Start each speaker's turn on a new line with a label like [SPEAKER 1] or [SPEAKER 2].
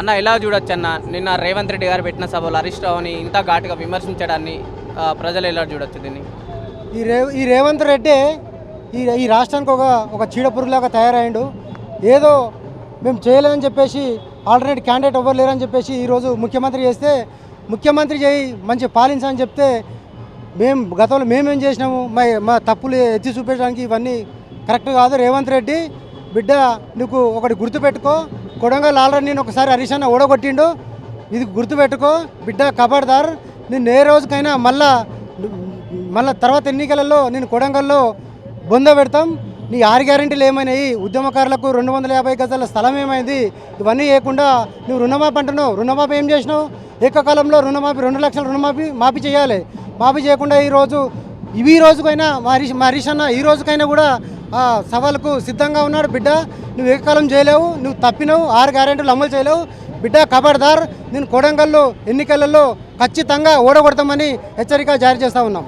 [SPEAKER 1] అన్న ఎలా చూడొచ్చు అన్న? నిన్న రేవంత్ రెడ్డి గారు పెట్టిన సభలో హరీష్ రావుని ఇంత ఘాటుగా విమర్శించడాన్ని ప్రజలు ఎలా చూడొచ్చు దీన్ని?
[SPEAKER 2] ఈ రే ఈ రేవంత్ రెడ్డి ఈ ఈ రాష్ట్రానికి ఒక ఒక చీడపురుగులాగా తయారయ్యాడు. ఏదో మేము చేయలేదని చెప్పేసి ఆల్టర్నేట్ క్యాండిడేట్ ఎవ్వరు లేరని చెప్పేసి ఈరోజు ముఖ్యమంత్రి చేస్తే ముఖ్యమంత్రి చేయి మంచి పాలించని చెప్తే మేము గతంలో మేమేం చేసినాము? మా మా తప్పులు ఎత్తి చూపించడానికి ఇవన్నీ కరెక్ట్ కాదు. రేవంత్ రెడ్డి బిడ్డ నీకు ఒకటి గుర్తుపెట్టుకో. కొడంగల్ ఆల్రెడీ నేను ఒకసారి హరీష్ అన్న ఓడగొట్టిండు. ఇది గుర్తుపెట్టుకో బిడ్డ కబడ్దార్. నేను ఏ రోజుకైనా మళ్ళా మళ్ళీ తర్వాత ఎన్నికలలో నేను కొడంగల్లో బొంద పెడతాం. నీ ఆరు గ్యారెంటీలు ఏమైనాయి? ఉద్యమకారులకు రెండు వందల యాభై గజాల స్థలం ఏమైంది? ఇవన్నీ చేయకుండా నువ్వు రుణమాఫీ అంటున్నావు. రుణమాఫీ ఏం చేసినావు? ఏకకాలంలో రుణమాఫీ రెండు లక్షల రుణమాఫీ మాఫీ చేయాలి. మాఫీ చేయకుండా ఈరోజు ఇవి ఈ రోజుకైనా మా హరీష్ మా హరీష్ అన్న ఈ రోజుకైనా కూడా ఆ సవాలుకు సిద్ధంగా ఉన్నాడు. బిడ్డ నువ్వు ఏకకాలం చేయలేవు నువ్వు తప్పినవు ఆరు గ్యారెంటీలు అమలు చేయలేవు. బిడ్డ కబడ్దార్ నేను కొడంగల్లో ఎన్నికలలో ఖచ్చితంగా ఓడగొడతామని హెచ్చరిక జారీ చేస్తా ఉన్నాం.